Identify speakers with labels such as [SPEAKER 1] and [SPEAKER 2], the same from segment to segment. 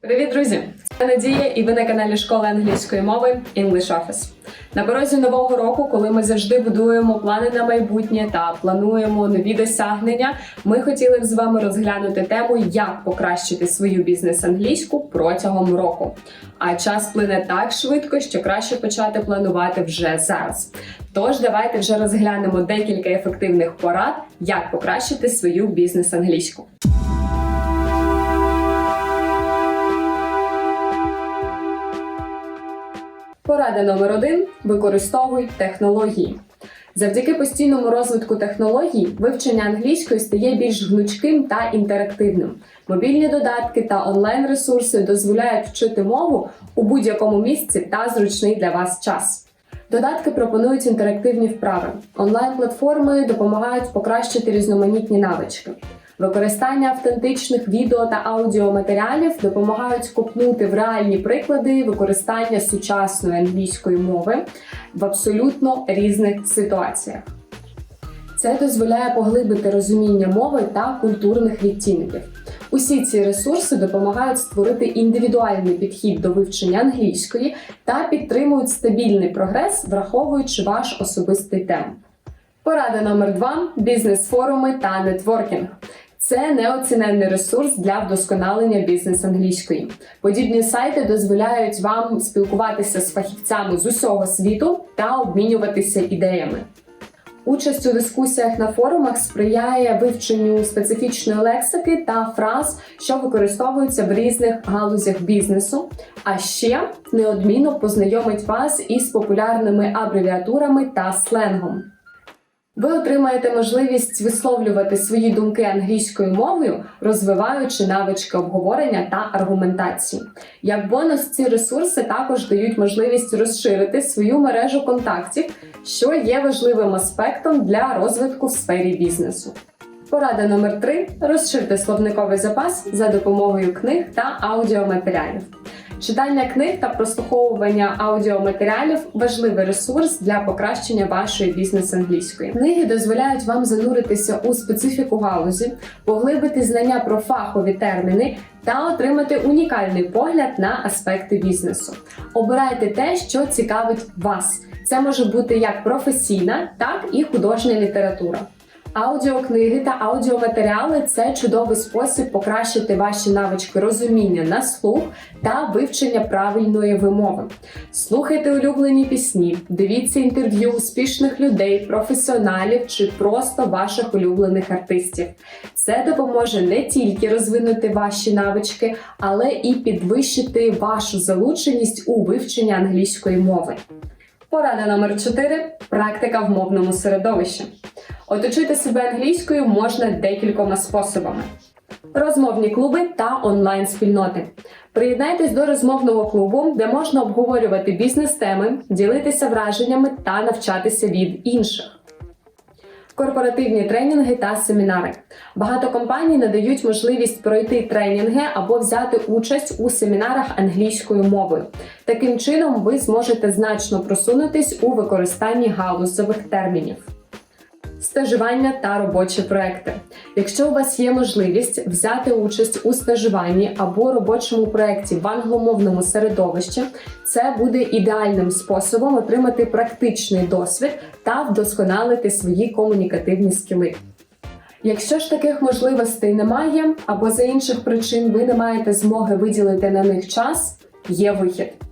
[SPEAKER 1] Привіт, друзі! Це Надія, і ви на каналі Школи англійської мови English Office. На порозі нового року, коли ми завжди будуємо плани на майбутнє та плануємо нові досягнення, ми хотіли б з вами розглянути тему, як покращити свою бізнес-англійську протягом року. А час плине так швидко, що краще почати планувати вже зараз. Тож давайте вже розглянемо декілька ефективних порад, як покращити свою бізнес-англійську. Порада номер один: використовуй технології. Завдяки постійному розвитку технологій вивчення англійської стає більш гнучким та інтерактивним. Мобільні додатки та онлайн-ресурси дозволяють вчити мову у будь-якому місці та зручний для вас час. Додатки пропонують інтерактивні вправи. Онлайн-платформи допомагають покращити різноманітні навички. Використання автентичних відео та аудіоматеріалів допомагають копнути в реальні приклади використання сучасної англійської мови в абсолютно різних ситуаціях. Це дозволяє поглибити розуміння мови та культурних відтінків. Усі ці ресурси допомагають створити індивідуальний підхід до вивчення англійської та підтримують стабільний прогрес, враховуючи ваш особистий темп. Порада номер два: бізнес-форуми та нетворкінг. Це неоціненний ресурс для вдосконалення бізнес англійської. Подібні сайти дозволяють вам спілкуватися з фахівцями з усього світу та обмінюватися ідеями. Участь у дискусіях на форумах сприяє вивченню специфічної лексики та фраз, що використовуються в різних галузях бізнесу, а ще неодмінно познайомить вас із популярними абревіатурами та сленгом. Ви отримаєте можливість висловлювати свої думки англійською мовою, розвиваючи навички обговорення та аргументації. Як бонус, ці ресурси також дають можливість розширити свою мережу контактів, що є важливим аспектом для розвитку в сфері бізнесу. Порада номер 3 розширте словниковий запас за допомогою книг та аудіоматеріалів. Читання книг та прослуховування аудіоматеріалів важливий ресурс для покращення вашої бізнес-англійської. Книги дозволяють вам зануритися у специфіку галузі, поглибити знання про фахові терміни та отримати унікальний погляд на аспекти бізнесу. Обирайте те, що цікавить вас. Це може бути як професійна, так і художня література. Аудіокниги та аудіоматеріали це чудовий спосіб покращити ваші навички розуміння на слух та вивчення правильної вимови. Слухайте улюблені пісні, дивіться інтерв'ю успішних людей, професіоналів чи просто ваших улюблених артистів. Це допоможе не тільки розвинути ваші навички, але і підвищити вашу залученість у вивченні англійської мови. Порада номер 4 практика в мовному середовищі. Оточити себе англійською можна декількома способами: розмовні клуби та онлайн-спільноти. Приєднайтесь до розмовного клубу, де можна обговорювати бізнес-теми, ділитися враженнями та навчатися від інших. Корпоративні тренінги та семінари. Багато компаній надають можливість пройти тренінги або взяти участь у семінарах англійською мовою. Таким чином, ви зможете значно просунутись у використанні галузових термінів. Стажування та робочі проекти. Якщо у вас є можливість взяти участь у стажуванні або робочому проекті в англомовному середовищі, це буде ідеальним способом отримати практичний досвід та вдосконалити свої комунікативні скіли. Якщо ж таких можливостей немає, або за інших причин ви не маєте змоги виділити на них час, є вихід.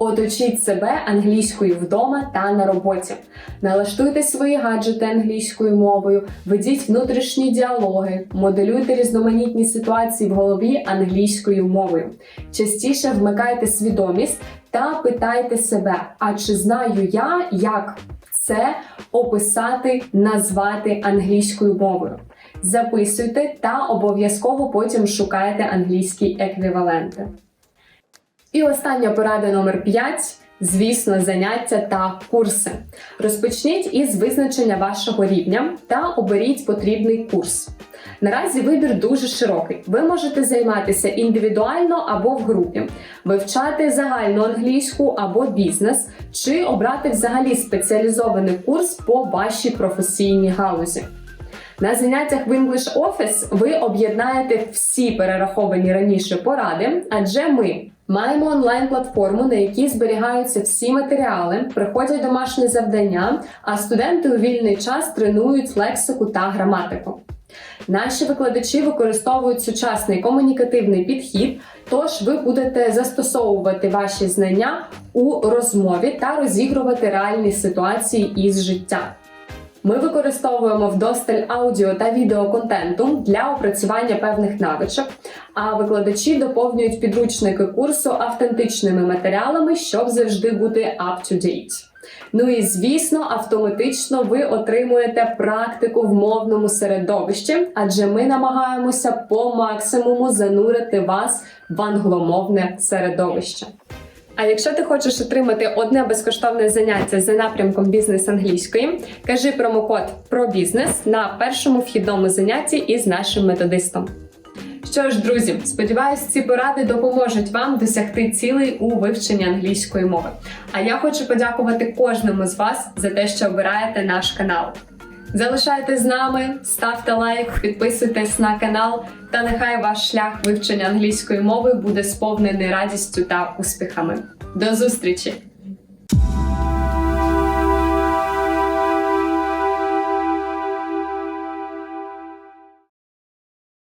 [SPEAKER 1] Оточіть себе англійською вдома та на роботі. Налаштуйте свої гаджети англійською мовою, ведіть внутрішні діалоги, моделюйте різноманітні ситуації в голові англійською мовою. Частіше вмикайте свідомість та питайте себе: а чи знаю я, як це описати, назвати англійською мовою? Записуйте та обов'язково потім шукайте англійські еквіваленти. І остання порада номер 5 звісно, заняття та курси. Розпочніть із визначення вашого рівня та оберіть потрібний курс. Наразі вибір дуже широкий. Ви можете займатися індивідуально або в групі, вивчати загальну англійську або бізнес, чи обрати взагалі спеціалізований курс по вашій професійній галузі. На заняттях в English Office ви об'єднаєте всі перераховані раніше поради, адже ми маємо онлайн-платформу, на якій зберігаються всі матеріали, приходять домашні завдання, а студенти у вільний час тренують лексику та граматику. Наші викладачі використовують сучасний комунікативний підхід, тож ви будете застосовувати ваші знання у розмові та розігрувати реальні ситуації із життя. Ми використовуємо вдосталь аудіо та відеоконтенту для опрацювання певних навичок, а викладачі доповнюють підручники курсу автентичними матеріалами, щоб завжди бути up to date. Ну і звісно, автоматично ви отримуєте практику в мовному середовищі, адже ми намагаємося по максимуму занурити вас в англомовне середовище. А якщо ти хочеш отримати одне безкоштовне заняття за напрямком бізнес англійської, кажи промокод про бізнес на першому вхідному занятті із нашим методистом. Що ж, друзі, сподіваюсь, ці поради допоможуть вам досягти цілей у вивченні англійської мови. А я хочу подякувати кожному з вас за те, що обираєте наш канал. Залишайтесь з нами, ставте лайк, підписуйтесь на канал, та нехай ваш шлях вивчення англійської мови буде сповнений радістю та успіхами. До зустрічі!